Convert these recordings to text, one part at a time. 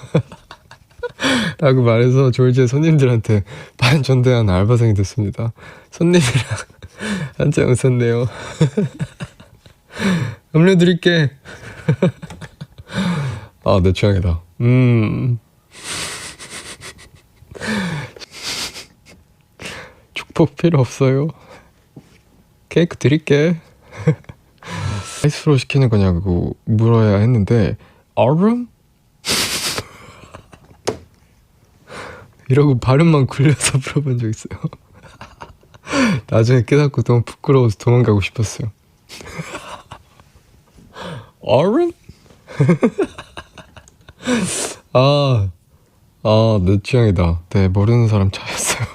라고 말해서 졸지에 손님들한테 반 전대한 알바생이 됐습니다. 손님이랑 한참 웃었네요. 음료 드릴게. 아, 내 취향이다. 음. 축복 필요 없어요. 케이크 드릴게. 아이스로 시키는 거냐고 물어야 했는데 얼음? 이러고 발음만 굴려서 물어본 적 있어요. 나중에 깨닫고 너무 부끄러워서 도망가고 싶었어요. 얼음? 아, 아, 내 취향이다. 네, 모르는 사람 차였어요.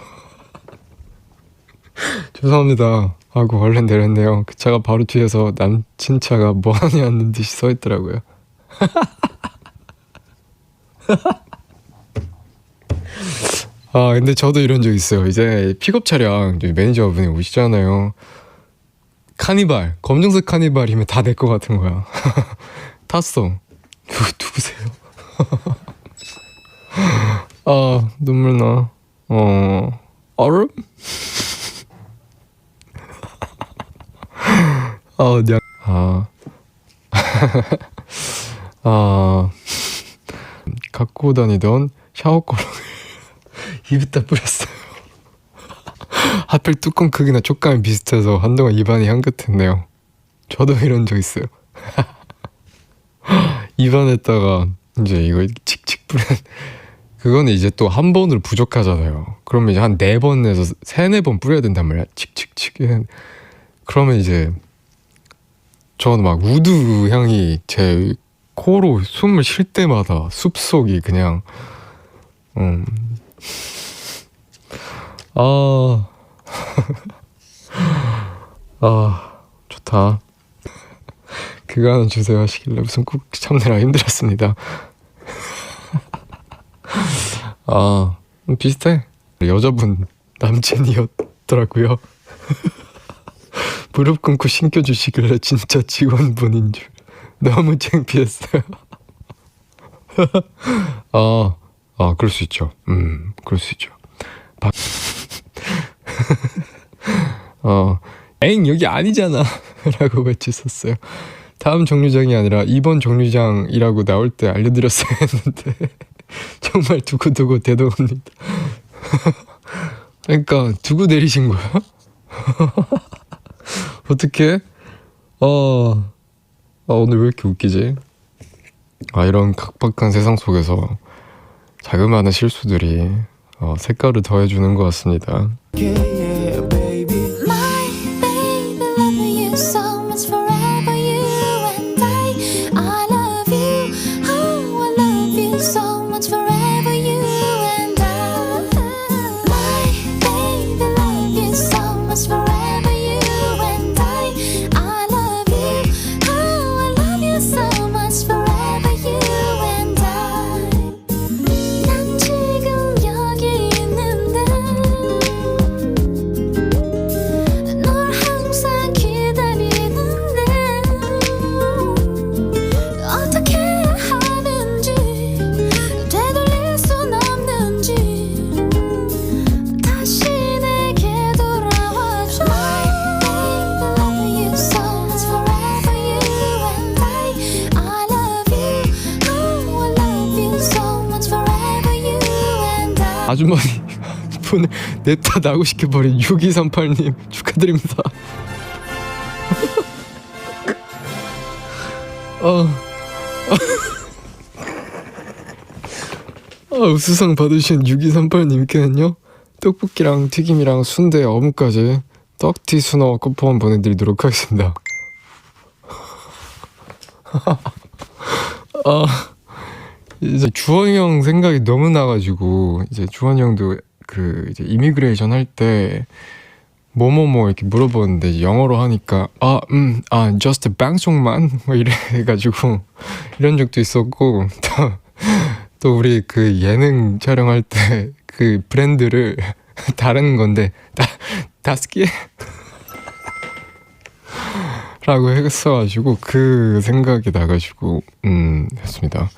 죄송합니다. 하고 얼른 내렸네요. 그 차가 바로 뒤에서 남친 차가 뭐하냐는 듯이 서 있더라고요. 아, 근데 저도 이런 적 있어요. 이제 픽업 차량 매니저분이 오시잖아요. 카니발, 검정색 카니발이면 다 내 거 같은 거야. 탔어. 누, 누구세요? 아, 눈물 나. 어, 얼음? 아, 야. 아. 아. 갖고 다니던 샤워거를 입에다 뿌렸어요. 하필 뚜껑 크기나 촉감이 비슷해서 한동안 입안이 향긋했네요. 저도 이런 적 있어요. 입안에다가 이제 이거 칙칙 뿌린 그거는 이제 또 한 번으로 부족하잖아요. 그러면 이제 한 네 번에서 세네 번 뿌려야 된단 말이야. 칙칙칙. 그러면 이제 저는 막 우드 향이 제 코로 숨을 쉴 때마다 숲속이 그냥 음. 아. 아, 좋다. 그거 하나 주세요 하시길래 무슨 꾹 참느라 힘들었습니다. 아, 음, 비슷해. 여자분 남친이었더라고요. 무릎 꿇고 신겨주시길래 진짜 직원분인 줄 너무 창피했어요. 아, 아, 그럴 수 있죠. 음, 그럴 수 있죠. 바... 어, 엥, 여기 아니잖아. 라고 외쳤었어요. 다음 정류장이 아니라 이번 정류장이라고 나올 때 알려드렸어야 했는데, 정말 두고두고 대동합니다. 그러니까, 두고 내리신 거야? 어떻게? 어, 아, 오늘 왜 이렇게 웃기지? 아, 이런 각박한 세상 속에서 자그마한 실수들이 어, 색깔을 더해주는 것 같습니다. Yeah, yeah, 아주머니 분을 냅다 나고 시켜버린 6238님 축하드립니다. 어, 어, 수상 받으신 6238님께는요 떡볶이랑 튀김이랑 순대 어묵까지 떡티 순어 쿠폰 보내드리도록 하겠습니다. 아. 이제 주원이 형 생각이 너무 나가지고 이제 주원이 형도 그 이제 이미그레이션 할 때 뭐뭐뭐 이렇게 물어보는데 영어로 하니까 아 음 아 just 방송만 뭐 이래 가지고 이런 적도 있었고 또, 또 우리 그 예능 촬영할 때 그 브랜드를 다른 건데 다 다스키에 라고 했어가지고 그 생각이 나가지고 음 했습니다.